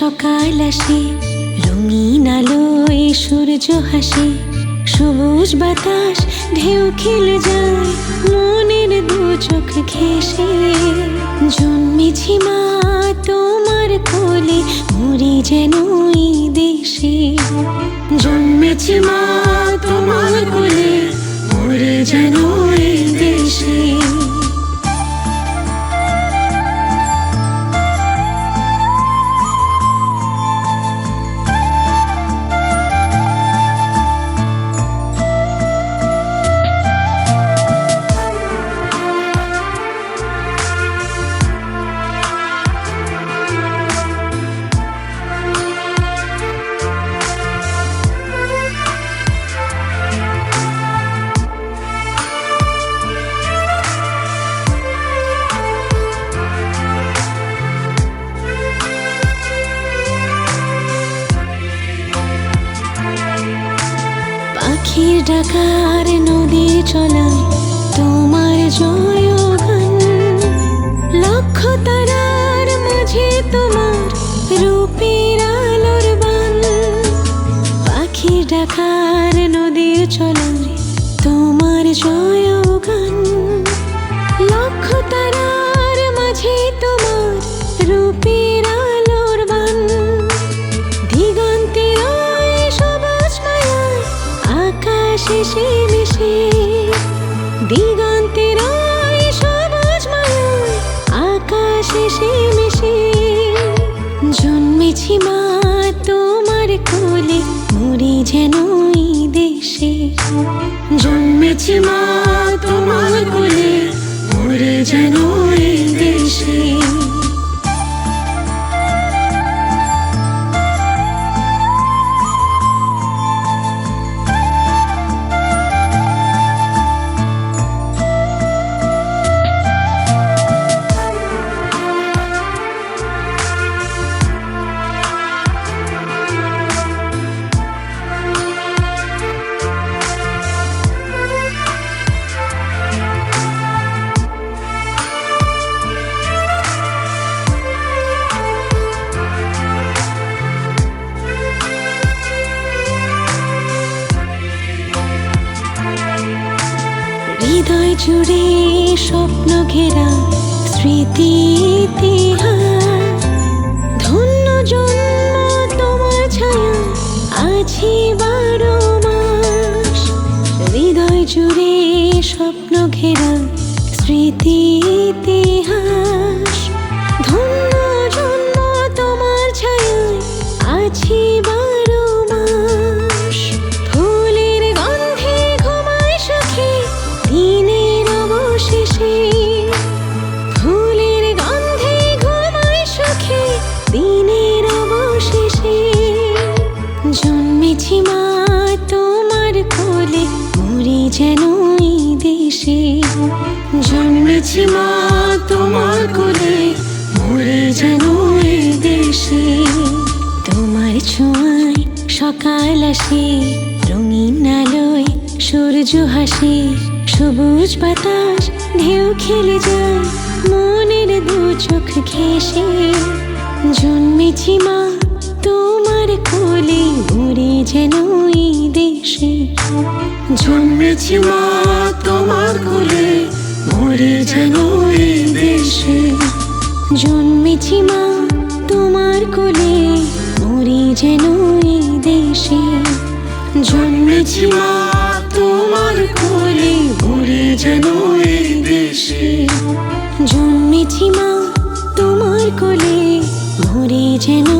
সকাল আসে, রঙিন আলোয় সূর্য হাসে। সবুজ বাতাস, ঢেউ খেলে যায়, মনের দু চোখ ঘেসে জন্মেছি মা তোমার কোলে, মরি যেন এই দেশে। জন্মেছি মা তোমার কোলে, মরে যেন পাখির ডাকার নদী চলায় তোমার জয়গান। লক্ষ তারার মাঝে তোমার রূপের আলোর বান। পাখির ডাকার নদীর চলায় তোমার জয়গান। লক্ষ তারার মাঝে তোমার এসে মিশে দিগন্তের সবুজ মায়ায় আকাশ মিশে। জন্মেছি মা তোমার কোলে, মরি যেন দেশে। জন্মেছি মা তোমার কোলে, মরে যেন দেশে। জুড়ে স্বপ্ন ঘেরা স্মৃতি ধন্য জন্ম তোমার ছায়া, আছি বারো মাস। হৃদয় জুড়ে স্বপ্ন ঘেরা স্মৃতি ধন্য জন্ম তোমার ছায়া, আছি মা, তোমার কোলে মরি যেন এই দেশে। জন্মেছি মা, তোমার কোলে মরে যেন দেশে। তোমার ছোঁয়ায় সকাল আসে, রঙিন আলোয় সূর্য হাসে সবুজ বাতাস, ঢেউ খেলে যায়, মনের দু চোখ ঘেসে জন্মেছি মা যেন এই দেশে জন্মেছি মা তোমার কোলে মরে যেন এই দেশে জন্মেছি মা তোমার কোলে মরি যেন এই দেশে জন্মেছি মা তোমার কোলে মরি যেন এই দেশে জন্মেছি মা তোমার কোলে মরি যেন